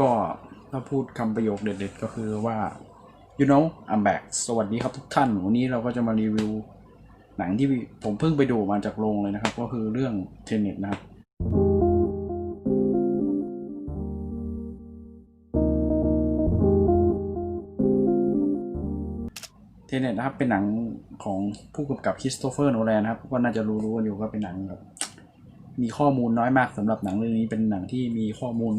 ก็ถ้าพูดคำประโยคเด็ดๆก็คือว่า you know I'm back สวัสดีครับทุกท่าน วันนี้เราก็จะมารีวิว หนังที่ผมเพิ่งไปดูมาจากโรงเลยนะครับ ก็คือเรื่องเทนเน็ตนะครับ เทนเน็ตนะครับเป็นหนังของผู้กำกับคริสโตเฟอร์โนแลนนะครับ ก็น่าจะรู้ๆกันอยู่ก็เป็นหนังแบบมีข้อมูลน้อยมากสำหรับหนังเรื่องนี้เป็นหนังที่มีข้อมูล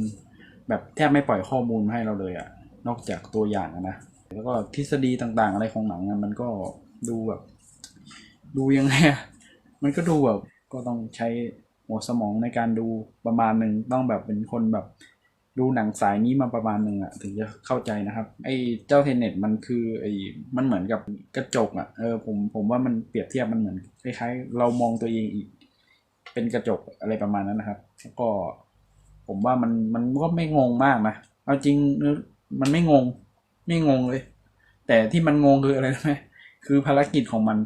แบบแทบไม่ปล่อยข้อมูลมาให้เราเลยอะนอกจากตัวอย่างนะแล้วก็ทฤษฎีต่างๆ อะไรของหนังมันก็ดูแบบ ดูยังไงอะมันก็ดูแบบก็ต้องใช้หัวสมองในการดูประมาณหนึ่งต้องแบบเป็นคนแบบ ดูหนังสายนี้มาประมาณหนึ่งอะถึงจะเข้าใจนะครับ ไอ้เจ้าเทนเน็ตมันคือไอ้มันเหมือนกับกระจกอะเออผมผมว่ามันเปรียบเทียบมันเหมือนคล้ายๆเรามองตัวเองอีก เป็นกระจกอะไรประมาณนั้นนะครับ แล้วก็ ผมว่ามันมันก็ไม่งงมากนะเอาจริงมันไม่งง ไม่งงเลย แต่ที่มันงงคืออะไรรู้ไหมคือภารกิจของมัน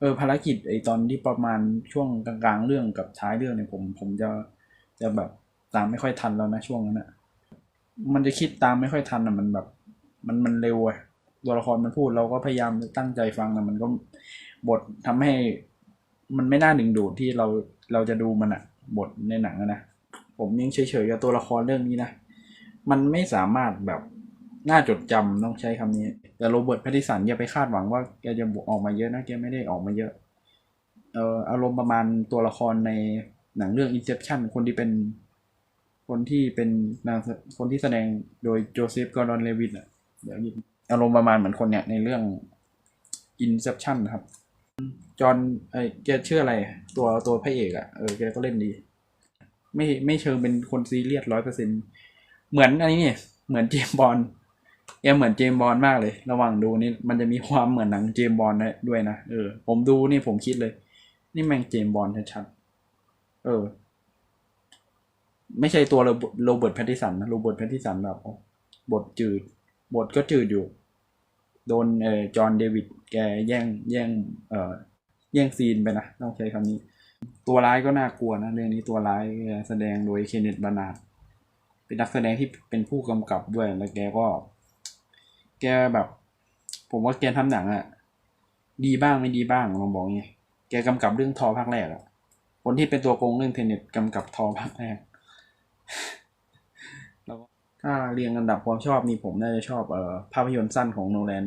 เออภารกิจไอตอนที่ประมาณช่วงกลางๆเรื่องกับท้ายเรื่องเนี่ยผม ผมจะจะแบบตามไม่ค่อยทันแล้วนะช่วงนั้นอะมันจะคิดตามไม่ค่อยทันอะมันแบบ มันมันเร็วอะตัวละครมันพูดเราก็พยายามตั้งใจฟังนะมันก็บททำให้มันไม่น่าดึงดูดที่เราเราจะดูมันอะบทในหนังนะ ผมยังเฉยๆกับตัวละครเรื่องนี้นะ มันไม่สามารถแบบน่าจดจำต้องใช้คำนี้ แต่โรเบิร์ตแพติสันอย่าไปคาดหวังว่าแกจะออกมาเยอะนะแกไม่ได้ออกมาเยอะ เอ่ออารมณ์ประมาณตัวละครในหนังเรื่อง Inception คนที่เป็น คนที่เป็นนางคนที่แสดงโดยโจเซฟกอร์ดอนเลวินอะเดี๋ยวอารมณ์ประมาณเหมือนคนเนี่ยในเรื่อง Inception นะครับจอห์นไอ้แกชื่ออะไร ตัวตัวพระเอกอะ่ะเออแกก็เล่นดี ไม่ไม่เชิงเป็นคนซีเรียสร้อยเปอร์เซ็นเหมือนอันนี้เนี่ยเหมือนเจมบอลแกเหมือนเจมบอลมากเลย ระหว่างดูนี่มันจะมีความเหมือนหนังเจมบอลด้วยนะเออผมดูนี่ผมคิดเลย นี่แม่งเจมบอลชัดๆเออ ไม่ใช่ตัวโรเบิร์ตแพตติสันนะโรเบิร์ตแพตติสันแบบบทจืด บทก็จืดอยู่ โดนเอ่อจอห์นเดวิดแกแย่งแย่งเอ่อแย่งซีนไปนะต้องใช้คำนี้ ตัวร้ายก็น่ากลัวนะเรื่องนี้ตัวร้ายแสดงโดยเคนเนตบานาดเป็นนักแสดงที่เป็นผู้กำกับด้วยแล้วแกก็ แกแบบ ผมว่าแกทำหนังอะดีบ้างไม่ดีบ้างลองบอกไงแกกำกับเรื่องทอภาคแรกอะคนที่เป็นตัวโกงเรื่องเทนเน็ตกำกับทอภาคแรกแล้วก็ถ้าเรียงอันดับความชอบนี่ผมน่าจะชอบเอ่อภาพยนตร์สั้นของโนแลน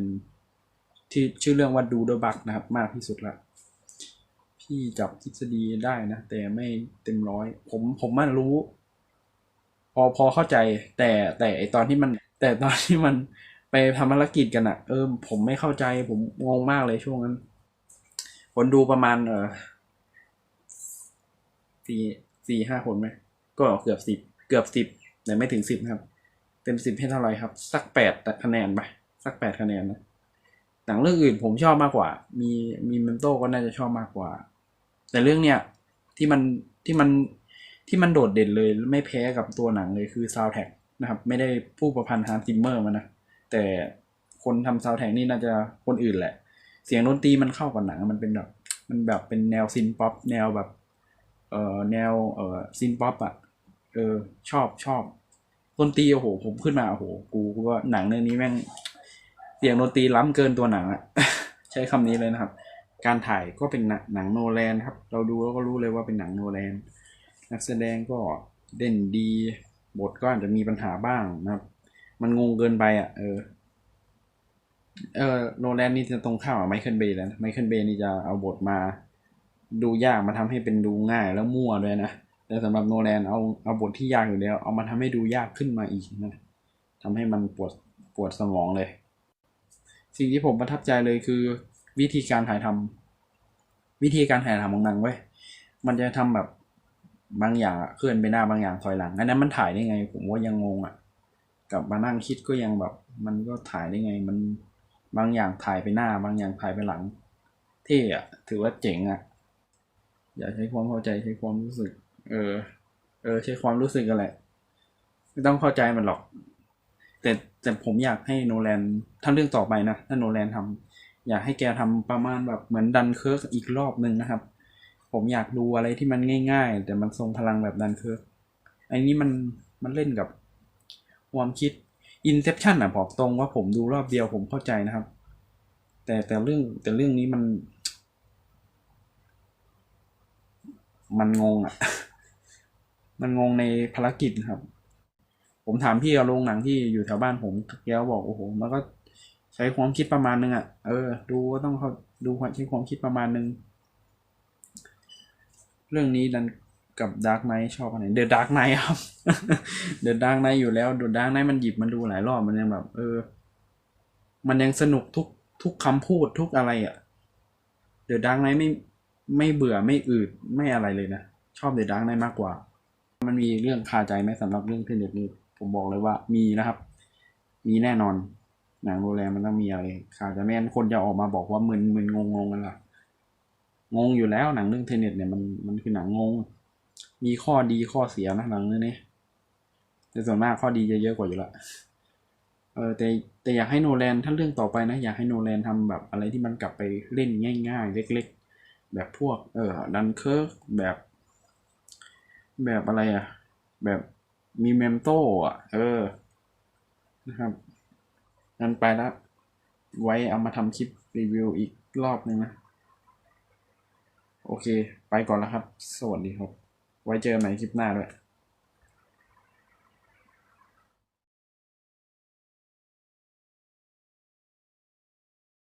ที่ชื่อเรื่องว่าดูดบักนะครับ มากที่สุดละ พี่จับทฤษฎีได้นะ แต่ไม่เต็มร้อย ผมผมมันรู้ พอพอเข้าใจ แต่แต่ไอตอนที่มัน แต่ตอนที่มันไปทำภารกิจกันอะเออผมไม่เข้าใจ ผมงงมากเลยช่วงนั้นคนดูประมาณ เออสี่สี่ห้าคนไหมก็เกือบสิบเกือบสิบแต่ไม่ถึงสิบนะครับ เต็มสิบให้เท่าไหร่ครับ สักแปดคะแนนไปสักแปดคะแนนนะหนังเรื่องอื่นผมชอบมากกว่า มีมีเมนโต้ก็น่าจะชอบมากกว่า แต่เรื่องเนี้ยที่มันที่มันที่มันโดดเด่นเลยไม่แพ้กับตัวหนังเลยคือซาว d t ท็กนะครับ ไม่ได้ผู้ประพันธ์ฮาร์ซิมเมอร์มานะ แต่คนทำซาว d t ท็กนี่น่าจะคนอื่นแหละ เสียงดนตรีมันเข้ากับหนังมันเป็นแบบมันแบบเป็นแนวซินป๊อปแนวแบบเอ่อแนวเอ่อซินป๊อปอะเออชอบชอบดนตรีโอ้โห ผมขึ้นมาโอ้โหกูกูว่าหนังเรื่องนี้แม่งเสียงดนตรีล้ำเกินตัวหนังอะใช้คำนี้เลยนะครับ การถ่ายก็เป็นหนังโนแลนครับ เราดูแล้วก็รู้เลยว่าเป็นหนังโนแลน นักแสดงก็เด่นดี บทก็อาจจะมีปัญหาบ้างนะครับ มันงงเกินไปอะ เออ เออโนแลนนี่จะตรงข้ามกับไมเคิลเบย์แล้วไมเคิลเบย์นี่จะเอาบทมา ดูยากมาทำให้เป็นดูง่ายแล้วมั่วด้วยนะ แต่สำหรับโนแลนเอาเอาบทที่ยากอยู่แล้ว เอามาทำให้ดูยากขึ้นมาอีกนะทำให้มันปวดปวดสมองเลย สิ่งที่ผมประทับใจเลยคือ วิธีการถ่ายทำวิธีการถ่ายทำของหนังเว้ยมันจะทำแบบบางอย่างเคลื่อนไปหน้าบางอย่างถอยหลังอันนั้นมันถ่ายได้ไง ผมว่ายังงงอะกลับมานั่งคิดก็ยังแบบ มันก็ถ่ายได้ไง มันบางอย่างถ่ายไปหน้า บางอย่างถ่ายไปหลังเท่อะถือว่าเจ๋งอะอย่าใช้ความเข้าใจใช้ความรู้สึก เออ เออ ใช้ความรู้สึกกันแหละไม่ต้องเข้าใจมันหรอก แต่แต่ผมอยากให้โนแลนถ้าเรื่องต่อไปนะถ้าโนแลนทำ อยากให้แกทำประมาณแบบเหมือนดันเคิร์กอีกรอบหนึ่งนะครับ ผมอยากดูอะไรที่มันง่าย ๆ แต่มันทรงพลังแบบดันเคิร์กอันนี้มันมันเล่นกับความคิด Inception อะบอกตรงว่าผมดูรอบเดียวผมเข้าใจนะครับ แต่แต่เรื่องแต่เรื่องนี้มัน มันงงอะ มันงงในภารกิจครับ ผมถามพี่เอาโรงหนังที่อยู่แถวบ้านผมแกบอกโอ้โหมันก็ ใช้ความคิดประมาณนึงอะ เออ ดูก็ต้องเขาดูความใช้ความคิดประมาณนึง เรื่องนี้ดันกับ Dark Knight ชอบอันไหน The Dark Knight ครับ The Dark Knight อยู่แล้ว The Dark Knight มันหยิบมันดูหลายรอบมันยังแบบ เออ มันยังสนุกทุกทุกคำพูดทุกอะไรอะ The Dark Knight ไม่ไม่เบื่อไม่อืดไม่อะไรเลยนะ ชอบ The Dark Knight มากกว่า มันมีเรื่องคาใจไหมสำหรับเรื่องเทนเน็ตนี้ผมบอกเลยว่ามีนะครับ มีแน่นอน หนังโรแลมันต้องมีอะไรคาใจะไม่งั้นคนจะออกมาบอกว่ามึนมึนงงงกันล่ะงงอยู่แล้วหนังเรื่องเทเน็ตเนี่ยมันมันคือหนังงง มีข้อดีข้อเสียนะหนังเรื่องนี้แต่ส่วนมากข้อดีจะเยอะกว่าอยู่ละเออแต่แต่อยากให้โนแลนถ้าเรื่องต่อไปนะ อยากให้โนแลนทำแบบอะไรที่มันกลับไปเล่นง่าย ๆ เล็ก ๆ แบบพวก เออดันเคิร์กแบบ แบบอะไรอะแบบมีเมมโต้อะเออนะครับ งั้นไปแล้ว ไว้เอามาทำคลิปรีวิวอีกรอบนึงนะ โอเค ไปก่อนแล้วครับ สวัสดีครับ ไว้เจอกันใหม่คลิปหน้าด้วย